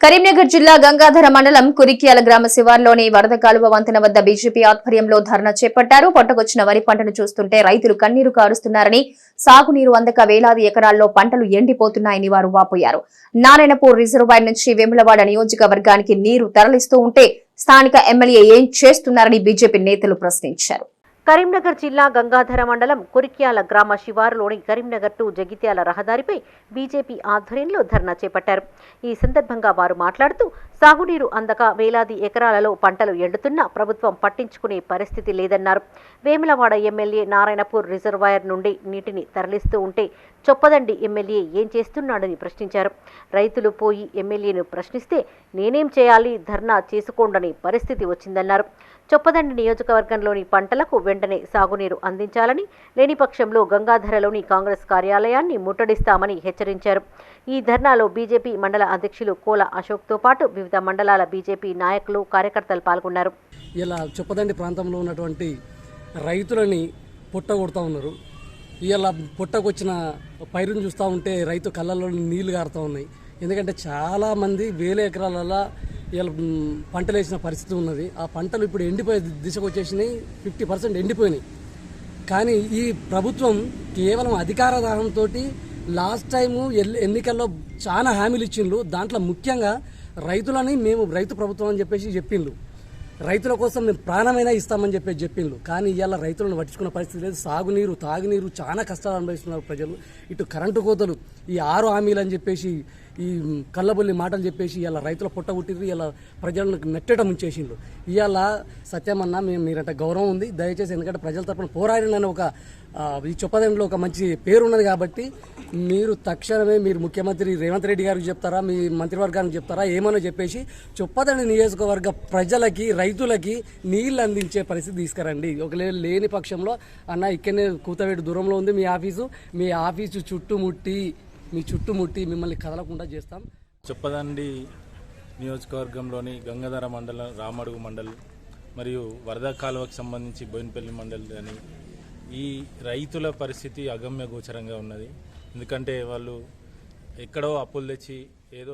కరీంనగర్ జిల్లా గంగాధర మండలం కురిక్యాల గ్రామ శివార్లోని వరద కాలువ వంతెన వద్ద బీజేపీ ఆధ్వర్యంలో ధర్నా చేపట్టారు. పొట్టకొచ్చిన వరి పంటను చూస్తుంటే రైతులు కన్నీరు కారుస్తున్నారని సాగునీరు అందక వేలాది ఎకరాల్లో పంటలు ఎండిపోతున్నాయని వారు వాపోయారు. నారాయణపూర్ రిజర్వాయర్ నుంచి వేములవాడ నియోజకవర్గానికి నీరు తరలిస్తూ ఉంటే స్థానిక ఎమ్మెల్యే ఏం చేస్తున్నారని బీజేపీ నేతలు ప్రశ్నించారు. కరీంనగర్ జిల్లా గంగాధర మండలం కురిక్యాల గ్రామ శివారులోని కరీంనగర్ టు జగిత్యాల రహదారిపై బీజేపీ ఆధ్వర్యంలో ధర్నా చేపట్టారు. ఈ సందర్భంగా వారు మాట్లాడుతూ సాగునీరు అందక వేలాది ఎకరాలలో పంటలు ఎండుతున్నా ప్రభుత్వం పట్టించుకునే పరిస్థితి లేదన్నారు. వేములవాడ ఎమ్మెల్యే నారాయణపూర్ రిజర్వాయర్ నుండి నీటిని తరలిస్తూ ఉంటే చొప్పదండి ఎమ్మెల్యే ఏం చేస్తున్నాడని ప్రశ్నించారు. రైతులు పోయి ఎమ్మెల్యేను ప్రశ్నిస్తే నేనేం చేయాలి ధర్నా చేసుకోండని పరిస్థితి వచ్చిందన్నారు. చొప్పదండి నియోజకవర్గంలోని పంటలకు వెంటనే సాగునీరు అందించాలని లేని పక్షంలో గంగాధరలోని కాంగ్రెస్ కార్యాలయాన్ని ముట్టడిస్తామని హెచ్చరించారు. ఈ ధర్నాలో బీజేపీ మండల అధ్యక్షులు కోల అశోక్తో పాటు వివిధ మండలాల బీజేపీ నాయకులు కార్యకర్తలు పాల్గొన్నారు. ఇలా చొప్పదండి ప్రాంతంలో ఉన్నటువంటి రైతులని పుట్టగొడతా ఉన్నారు. ఇలా పుట్టకొచ్చిన పైరును చూస్తూ ఉంటే రైతు కళ్ళల్లో నీళ్ళు కారుతూ ఉన్నాయి. ఎందుకంటే చాలామంది వేల ఎకరాలలో ఇలా పంటలు వేసిన పరిస్థితి ఉన్నది. ఆ పంటలు ఇప్పుడు ఎండిపోయే దిశకు వచ్చేసినాయి. ఫిఫ్టీ పర్సెంట్ ఎండిపోయినాయి. కానీ ఈ ప్రభుత్వం కేవలం అధికార దాహంతో లాస్ట్ టైము ఎన్నికల్లో చాలా హామీలు ఇచ్చిండ్రు. దాంట్లో ముఖ్యంగా రైతులని మేము రైతు ప్రభుత్వం అని చెప్పేసి చెప్పిండ్రు. రైతుల కోసం మేము ప్రాణమైనా ఇస్తామని చెప్పి చెప్పిండ్రు. కానీ ఇవాళ రైతులను పట్టించుకున్న పరిస్థితి లేదు. సాగునీరు తాగునీరు చాలా కష్టాలు అనుభవిస్తున్నారు ప్రజలు. ఇటు కరెంటు కోతలు ఈ ఆరు హామీలు అని చెప్పేసి ఈ కళ్ళబొల్లి మాటలు చెప్పేసి ఇలా రైతుల పుట్టగొట్టిర్రు ఇలా ప్రజలను నెట్టడం ఉంచేసిండ్రు ఇవాళ సత్యమన్న మేము మీరంటే గౌరవం ఉంది. దయచేసి ఎందుకంటే ప్రజల తరపున పోరాడినని ఒక ఈ చొప్పదంలో ఒక మంచి పేరు ఉన్నది కాబట్టి మీరు తక్షణమే మీరు ముఖ్యమంత్రి రేవంత్ రెడ్డి గారికి చెప్తారా మీ మంత్రివర్గానికి చెప్తారా ఏమనో చెప్పేసి చొప్పదండి నియోజకవర్గ ప్రజలకి రైతులకి నీళ్ళు అందించే పరిస్థితి తీసుకురండి. ఒకవేళ లేని పక్షంలో అన్న ఇక్కడనే కూతవేడు దూరంలో ఉంది మీ ఆఫీసు మీ ఆఫీసు చుట్టుముట్టి మీ చుట్టుముట్టి మిమ్మల్ని కదలకుండా చేస్తాం. చొప్పదండి నియోజకవర్గంలోని గంగాధర మండలం రామడుగు మండల్ మరియు వరద కాలువకు సంబంధించి బోయినపల్లి మండల్ అని ఈ రైతుల పరిస్థితి అగమ్య గోచరంగా ఉన్నది. ఎందుకంటే వాళ్ళు ఎక్కడో అప్పులు తెచ్చి ఏదో